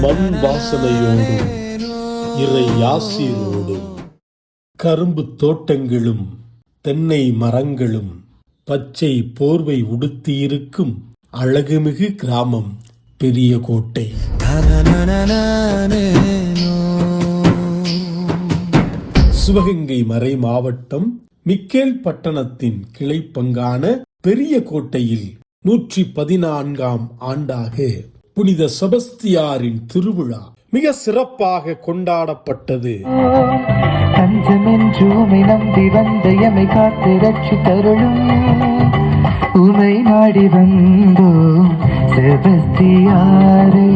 மண் வாசனையோடும் இறை யாசீரோடும் கரும்பு தோட்டங்களும் தென்னை மரங்களும் பச்சை போர்வை உடுத்தியிருக்கும் அழகுமிகு கிராமம் பெரிய கோட்டை சிவகங்கை மறை மாவட்டம் மிக்கேல் பட்டணத்தின் கிளை பங்கான பெரிய கோட்டையில் நூற்றி பதினான்காம் ஆண்டாக புனித செபஸ்தியாரின் திருவிழா மிக சிறப்பாக கொண்டாடப்பட்டது. தஞ்சமென்றுமை நம்பி வந்த எமை காத்து ரட்சி தருளும் உமை நாடி வந்தோம் செபஸ்தியாரே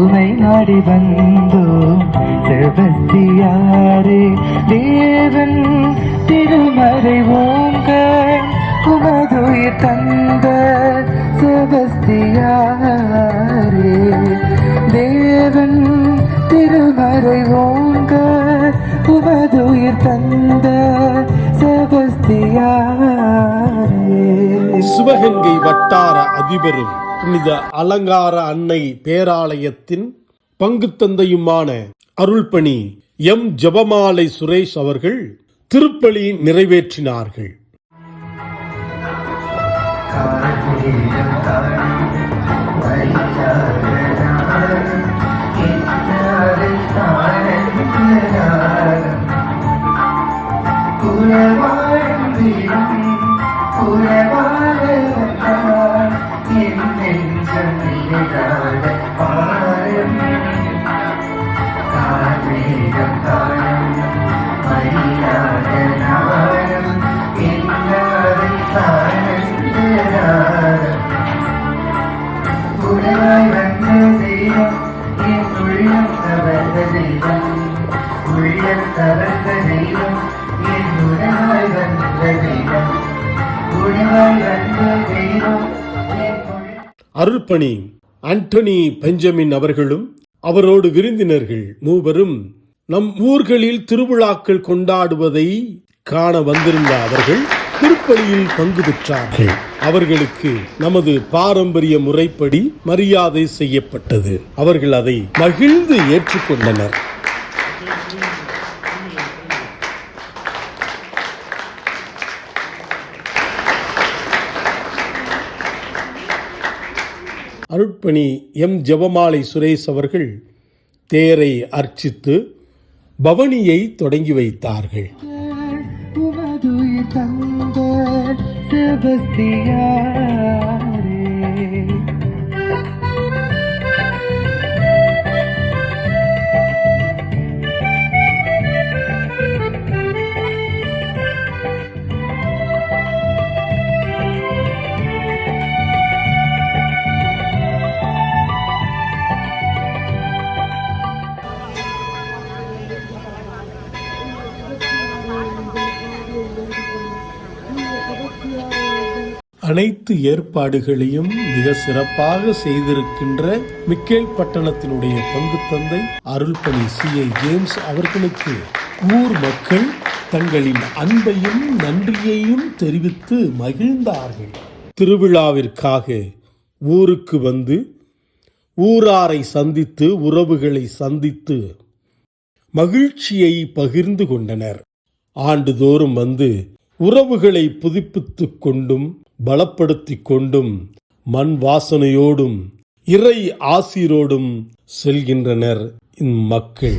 உமை நாடி வந்தோம் செபஸ்தியாரே தேவன் திருமறை ஓங்க உமதுயிர் தந்த செபஸ்தியார். தேவன் திருமறை ஓங்க உமதுயிர் தந்த சிவகங்கை வட்டார அதிபரும் புனித அலங்கார அன்னை பேராலயத்தின் பங்கு தந்தையுமான அருள்பணி எம். ஜபமாலை சுரேஷ் அவர்கள் திருப்பலி நிறைவேற்றினார்கள். Baik. அருள்பணி ஆண்டனி பெஞ்சமின் அவர்களும் அவரோடு விருந்தினர்கள் மூவரும் நம் ஊர்களில் திருவிழாக்கள் கொண்டாடுவதை காண வந்திருந்த அவர்கள் திருப்பலியில் பங்கு பெற்றார்கள். அவர்களுக்கு நமது பாரம்பரிய முறைப்படி மரியாதை செய்யப்பட்டது. அவர்கள் அதை மகிழ்ந்து ஏற்றுக்கொண்டனர். அருட்பணி எம். ஜெபமாலை சுரேஷ் அவர்கள் தேரை அர்ச்சித்து பவனியை தொடங்கி வைத்தார்கள். உமதுயிர் அனைத்து ஏற்பாடுகளையும் மிக சிறப்பாக செய்திருக்கின்ற மிக்கேல் பட்டணத்தினுடைய பங்கு தந்தை அருள்பணி சி. ஏ. ஜேம்ஸ் அவர்களுக்கு ஊர் மக்கள் தங்களின் அன்பையும் நன்றியையும் தெரிவித்து மகிழ்ந்தார்கள். திருவிழாவிற்காக ஊருக்கு வந்து ஊராரை சந்தித்து உறவுகளை சந்தித்து மகிழ்ச்சியை பகிர்ந்து கொண்டனர். ஆண்டுதோறும் வந்து உறவுகளை புதுப்பித்துக் கொண்டும் பலப்படுத்தி கொண்டும் மண் வாசனையோடும் இறை ஆசீரோடும் செல்கின்றனர் இம்மக்கள்.